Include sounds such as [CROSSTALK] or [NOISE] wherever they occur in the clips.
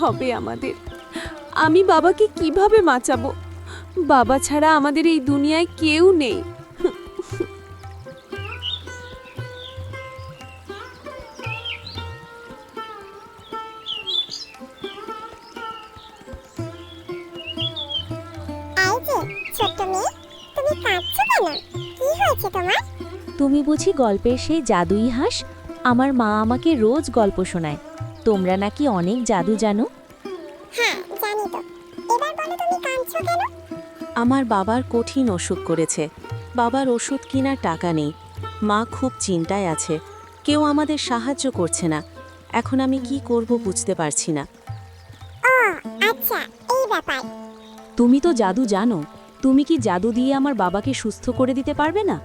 হবে আমাদের। আমি বাবাকে কীভাবে বাঁচাবো? বাবা ছাড়া আমাদের এই দুনিয়ায় কেউ নেই। ছোট্ট মেয়ে তুমি কাঁদছো কেন? কি হয়েছে তোমার? তুমি বুঝি গল্পের সেই জাদুই হাঁস? আমার মা আমাকে রোজ গল্প শোনায়। তোমরা নাকি অনেক জাদু জানো? হ্যাঁ জানি তো। এবার বলো তুমি কাঁদছো কেন? আমার বাবার কঠিন অসুখ করেছে। বাবার ওষুধ কেনার টাকা নেই। মা খুব চিন্তায় আছে। কেউ আমাদের সাহায্য করছে না। এখন আমি কি করব বুঝতে পারছি না। ও আচ্ছা এই ব্যাপার। তুমি তো জাদু জানো। তুমি কি জাদু দিয়ে আমার বাবাকে সুস্থ করে দিতে পারবে না?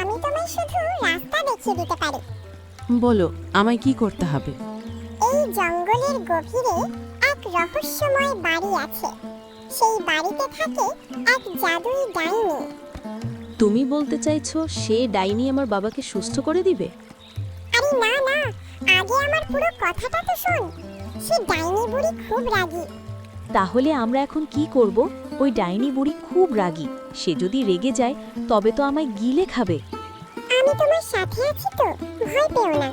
আমি তোমায় শুধু রাস্তা দেখিয়ে দিতে পারি। বলো আমায় কি করতে হবে? জঙ্গলের গভীরে এক রহস্যময় বাড়ি আছে। সেই বাড়িতে থাকে এক জাদুই ডাইনি। তুমি বলতে চাইছো সে ডাইনি আমার বাবাকে সুস্থ করে দিবে? আরে না না আগে আমার পুরো কথাটা তো শোন। সে ডাইনি বুড়ি খুব রাগী। তাহলে আমরা এখন কি করব? ওই ডাইনি বুড়ি খুব রাগী। সে যদি রেগে যায় তবে তো আমায় গিলে খাবে। আমি তোমার সাথে আছি তো ভয় পেও না।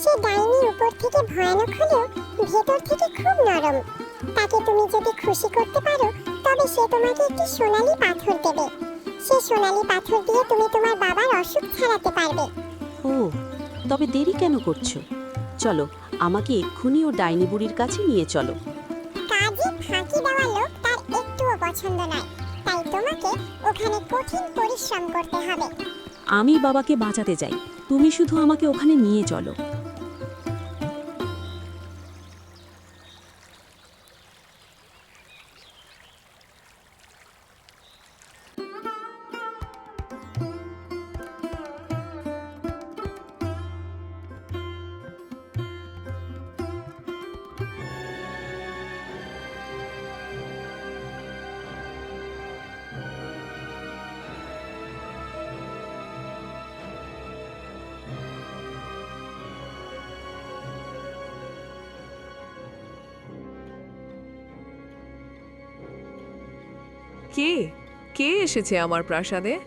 সে ডাইনি উপর থেকে ভয়ানক হলেও ভেতর থেকে খুব নরম। তাকে তুমি যদি খুশি করতে পারো তবে সে তোমাকে একটি সোনালী পাথর দেবে। সে সোনালী পাথর দিয়ে তুমি তোমার বাবার অসুখ ছাড়াতে পারবে। ও তবে দেরি কেন করছ? চলো আমাকে এক্ষুনি ও ডাইনি বুড়ির কাছে নিয়ে চলো। কাজে ফাঁকি দেওয়া লোক তার একটুও পছন্দ নয়। তাই তোমাকে ওখানে কঠিন পরিশ্রম করতে হবে। আমি বাবাকে বাঁচাতে যাই তুমি শুধু আমাকে ওখানে নিয়ে চলো। কে? কে এসেছে আমার প্রাসাদে?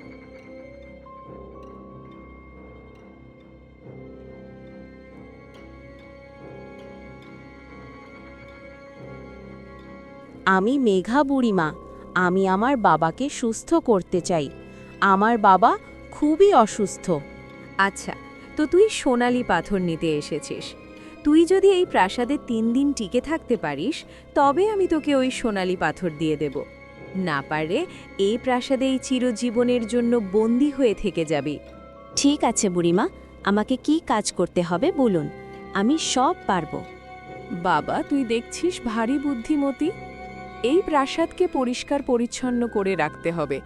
আমি মেঘা বুড়িমা। আমি আমার বাবাকে সুস্থ করতে চাই। আমার বাবা খুবই অসুস্থ। আচ্ছা তো তুই সোনালি পাথর নিতে এসেছিস। তুই যদি এই প্রাসাদে তিন দিন টিকে থাকতে পারিস তবে আমি তোকে ওই সোনালি পাথর দিয়ে দেব। না পারে এই প্রাসাদেই চিরজীবনের জন্য বন্দী হয়ে থেকে যাবে। ঠিক আছে বুড়িমা আমাকে কি কাজ করতে হবে বলুন আমি সব পারব। বাবা তুই দেখছিস ভারী বুদ্ধিমতী? এই প্রাসাদকে পরিষ্কার পরিচ্ছন্ন করে রাখতে হবে।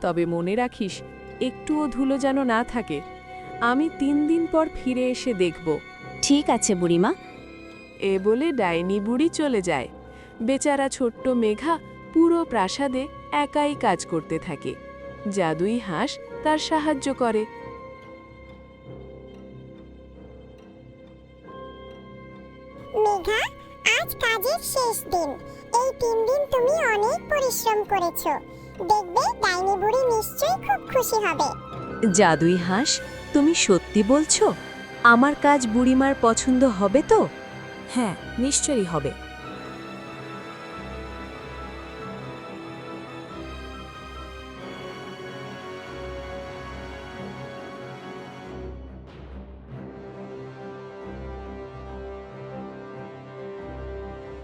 তবে মনে রাখিস একটুও ধুলো যেন না থাকে। আমি তিন দিন পর ফিরে এসে দেখব। ঠিক আছে বুড়িমা। এ বলে ডাইনি বুড়ি চলে যায়। বেচারা ছোট্ট মেঘা পুরো প্রাসাদে একাই কাজ করতে থাকে। জাদুই হাঁস তার সাহায্য করে। মেঘা আজ কাজের শেষ দিন। এই তিন দিন তুমি অনেক পরিশ্রম করেছ। দেখবে ডাইনি বুড়ি নিশ্চয়ই খুব খুশি হবে। জাদুই হাঁস তুমি সত্যি বলছো? আমার কাজ বুড়িমার পছন্দ হবে তো? হ্যাঁ নিশ্চয়ই হবে।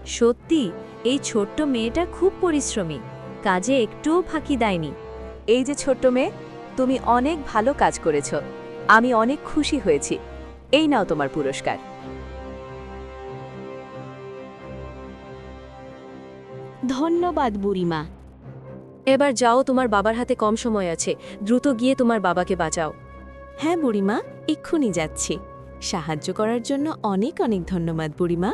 সত্যি এই ছোট্ট মেয়েটা খুব পরিশ্রমী কাজে একটুও ফাঁকি দেয়নি। এই যে ছোট্ট মেয়ে তুমি অনেক ভালো কাজ করেছ আমি অনেক খুশি হয়েছি। এই নাও তোমার পুরস্কার। ধন্যবাদ বুড়িমা। এবার যাও তোমার বাবার হাতে কম সময় আছে দ্রুত গিয়ে তোমার বাবাকে বাঁচাও। হ্যাঁ বুড়িমা এক্ষুনি যাচ্ছি। সাহায্য করার জন্য অনেক অনেক ধন্যবাদ বুড়িমা।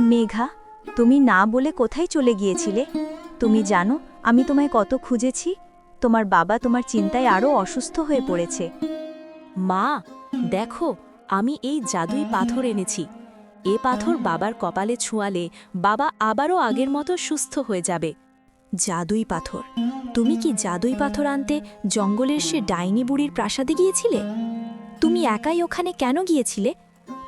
মেঘা, তুমি না বলে কোথায় চলে গিয়েছিলে? তুমি জানো, আমি তোমায় কত খুঁজেছি? তোমার বাবা তোমার চিন্তায় আরও অসুস্থ হয়ে পড়েছে। মা, দেখো, আমি এই জাদুই পাথর এনেছি। এ পাথর বাবার কপালে ছুঁয়ালে বাবা আবারও আগের মতো সুস্থ হয়ে যাবে। জাদুই পাথর, তুমি কি জাদুই পাথর আনতে জঙ্গলের সে ডাইনি বুড়ির প্রাসাদে গিয়েছিলে? তুমি একাই ওখানে কেন গিয়েছিলে?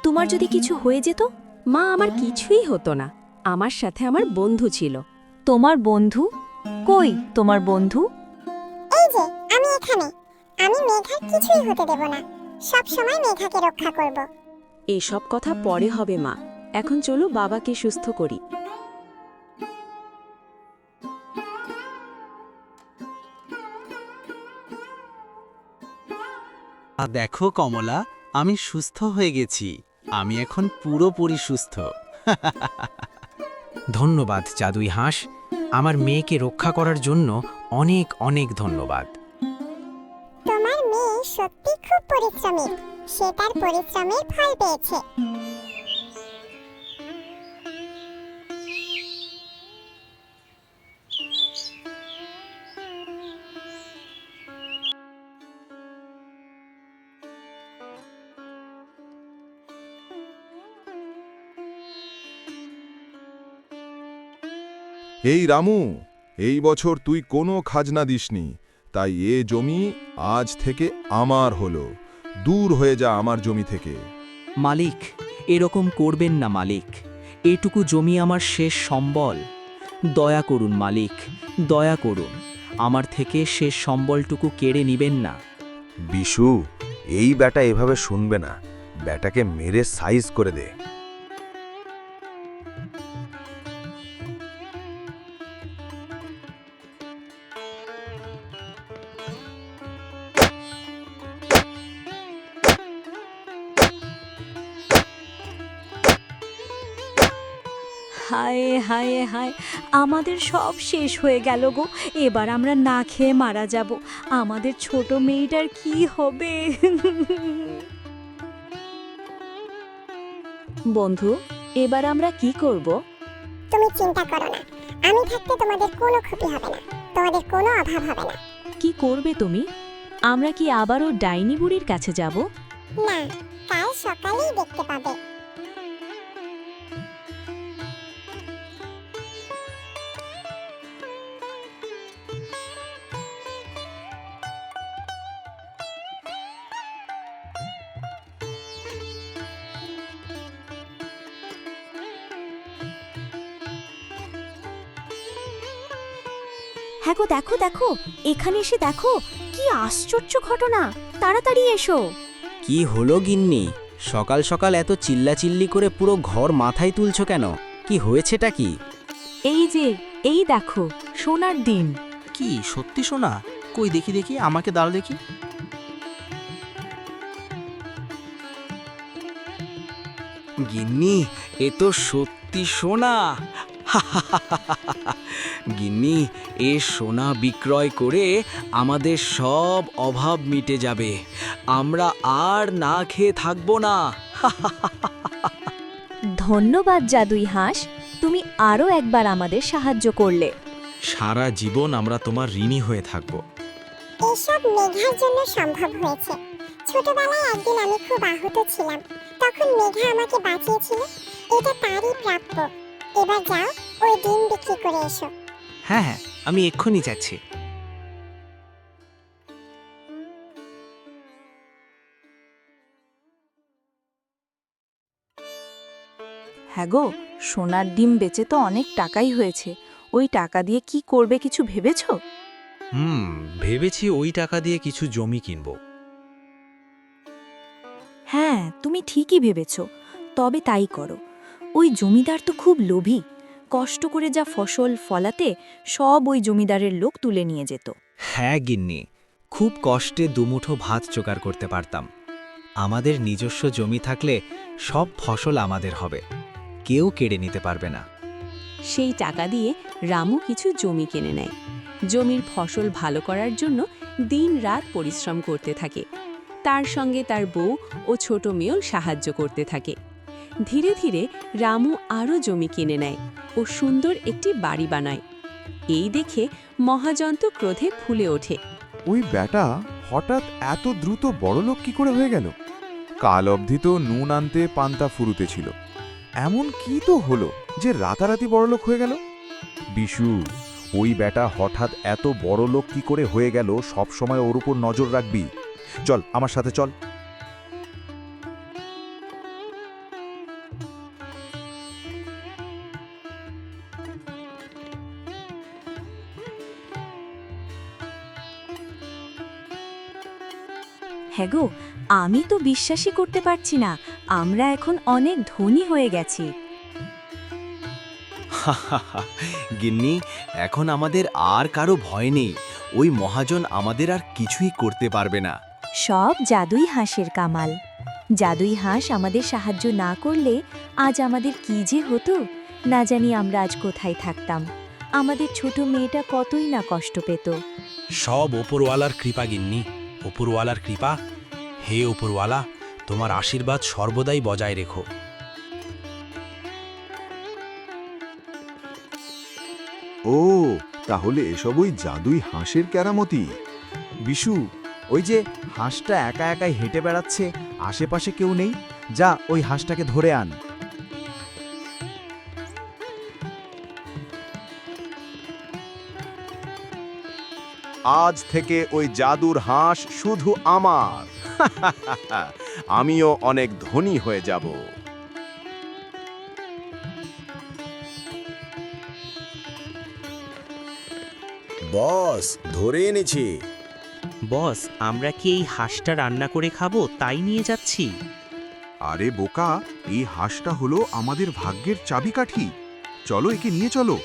তোমার যদি কিছু হয়ে যেত মা আমার কিছুই হতো না। আমার সাথে আমার বন্ধু ছিল। তোমার বন্ধু? কই তোমার বন্ধু? এই যে আমি এখানে। আমি মেঘার কিছুই হতে দেব না। সব সময় মেঘাকে রক্ষা করব। এসব কথা পরে হবে মা। এখন চলো বাবাকে সুস্থ করি। আ দেখো কমলা আমি সুস্থ হয়ে গেছি। আমি এখন পুরোপুরি সুস্থ। ধন্যবাদ, জাদুই হাঁস। আমার মেয়েকে রক্ষা করার জন্য অনেক অনেক ধন্যবাদ। তোমার মেয়ে সত্যি খুব পরিশ্রমী। সে তার পরিশ্রমের ফল পেয়েছে। এই রামু এই বছর তুই কোনো খাজনা দিসনি তাই এ জমি আজ থেকে আমার হলো দূর হয়ে যা আমার জমি থেকে। মালিক এরকম করবেন না মালিক এটুকু জমি আমার শেষ সম্বল। দয়া করুন মালিক দয়া করুন আমার থেকে শেষ সম্বলটুকু কেড়ে নিবেন না। বিশু এই ব্যাটা এভাবে শুনবে না ব্যাটাকে মেরে সাইজ করে দে। হায় হায় হায়। আমাদের সব শেষ হয়ে গেল গো। এবার আমরা না খেয়ে মারা যাব। আমাদের ছোট মেয়েটার কি হবে? বন্ধু এবার আমরা কি করব? তুমি চিন্তা করো না। আমি থাকতে তোমাদের কোনো ক্ষতি হবে না। তোমাদের কোনো অভাব হবে না। কি করবে তুমি? আমরা কি আবারও ডাইনি বুড়ির কাছে যাব? না কাল সকালেই দেখতে পাবে। হ্যাঁ গো দেখো দেখো এখানে এসে দেখো কি আশ্চর্য ঘটনা। তাড়াতাড়ি এসো। কি হলো গিন্নি? সকাল সকাল এত চিল্লাচিল্লি করে পুরো ঘর মাথায় তুলছো কেন? কি হয়েছেটা কি? এই যে এই দেখো সোনার দিন। কি সত্যি সোনা? কই দেখি দেখি আমাকে দাঁড়া দেখি। গিন্নি এ তো সত্যি সোনা। [LAUGHS] গিন্নি এ সোনা বিক্রয় করে আমাদের সব অভাব মিটে যাবে। আমরা আর না খেয়ে থাকব না। [LAUGHS] ধন্যবাদ জাদুই হাঁস। তুমি আরও একবার আমাদের সাহায্য করলে। সারা জীবন আমরা তোমার ঋণী হয়ে থাকব। এসব মেঘার জন্য সম্ভব হয়েছে। ছোটবেলায় একদিন আমি খুব আহত ছিলাম। তখন মেঘা আমাকে বাঁচিয়েছিল। এটা তারই প্রাপ্য। এবার যাও ওই ডিম বিক্রি করে এসো। হ্যাঁ হ্যাঁ আমি এক্ষুনি যাচ্ছি। হ্যাঁ গো সোনার ডিম বেচে তো অনেক টাকাই হয়েছে। ওই টাকা দিয়ে কি করবে কিছু ভেবেছ? হুম ভেবেছি ওই টাকা দিয়ে কিছু জমি কিনব। হ্যাঁ তুমি ঠিকই ভেবেছ তবে তাই করো। ওই জমিদার তো খুব লোভী। কষ্ট করে যা ফসল ফলাতে সব ওই জমিদারের লোক তুলে নিয়ে যেত। হ্যাঁ গিন্নি খুব কষ্টে দুমুঠো ভাত জোগাড় করতে পারতাম। আমাদের নিজস্ব জমি থাকলে সব ফসল আমাদের হবে। কেউ কেড়ে নিতে পারবে না। সেই টাকা দিয়ে রামু কিছু জমি কিনে নেয়। জমির ফসল ভালো করার জন্য দিন রাত পরিশ্রম করতে থাকে। তার সঙ্গে তার বউ ও ছোট মেয়েও সাহায্য করতে থাকে। ধীরে ধীরে রামু আরও জমি কিনে নেয় ও সুন্দর একটি বাড়ি বানায়। এই দেখে মহাজন্ত ক্রোধে ফুলে ওঠে। ওই ব্যাটা হঠাৎ এত দ্রুত বড়লোক কি করে হয়ে গেল? কাল অবধি তো নুন আনতে পান্তা ফুরুতে ছিল। এমন কি তো হলো যে রাতারাতি বড়লোক হয়ে গেল? বিশু, ওই ব্যাটা হঠাৎ এত বড় লোক কি করে হয়ে গেল সব সময় ওর উপর নজর রাখবি। চল, আমার সাথে চল। হ্যাঁ গো আমি তো বিশ্বাসই করতে পারছি না। আমরা এখন অনেক ধনী হয়ে গেছি। [LAUGHS] গিন্নি এখন আমাদের আর কারও ভয় নেই। ওই মহাজন আমাদের আর কিছুই করতে পারবে না। সব জাদুই হাঁসের কামাল। জাদুই হাঁস আমাদের সাহায্য না করলে আজ আমাদের কি যে হতো? না জানি আমরা আজ কোথায় থাকতাম। আমাদের ছোট মেয়েটা কতই না কষ্ট পেত। সব ওপরওয়ালার কৃপা গিন্নি। ওপরওয়ালার কৃপা? হে ওপরওয়ালা তোমার আশীর্বাদ সর্বদাই বজায় রেখো। ও তাহলে এসব ওই জাদুই হাঁসের কেরামতি। বিশু ওই যে হাঁসটা একা একাই হেঁটে বেড়াচ্ছে, আশেপাশে কেউ নেই। যা, ওই হাঁসটাকে ধরে আন। আজ থেকে ওই জাদুর হাঁস শুধু আমার। [LAUGHS] আমিও অনেক ধনী হয়ে যাব। বস, ধরে এনেছি। বস আমরা কি এই হাঁসটা রান্না করে খাব? তাই নিয়ে যাচ্ছি। আরে বোকা এই হাঁসটা হলো আমাদের ভাগ্যের চাবিকাঠি। চলো একে নিয়ে চলো।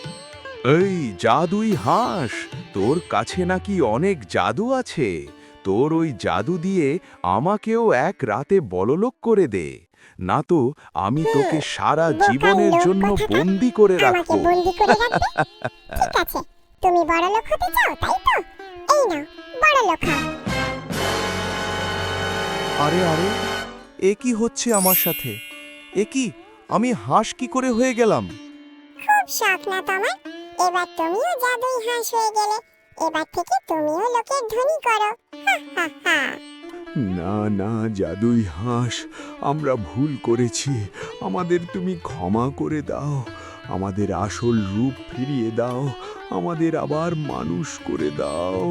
এই জাদুই হাঁস তোর কাছে নাকি অনেক জাদু আছে। তোর ওই জাদু দিয়ে আমাকেও এক রাতে বললোক করে দে। না তো আমি তোকে সারা জীবনের জন্য বন্দি করে রাখব। বন্দি করে রাখবে? ঠিক আছে তুমি বড় লোক হতে চাও তাই তো? নাও বড় লোক আরে আরে এ কি হচ্ছে আমার সাথে? এ কি আমি হাঁস কি করে হয়ে গেলাম? খুব শখ না তোমার? এবার তুমিও জাদুই হাঁস হয়ে গেলে এবার থেকে তুমিও লোকের ধনী করো। না না জাদুই হাঁস আমরা ভুল করেছি। আমাদের তুমি ক্ষমা করে দাও। আমাদের আসল রূপ ফিরিয়ে দাও আমাদের আবার মানুষ করে দাও।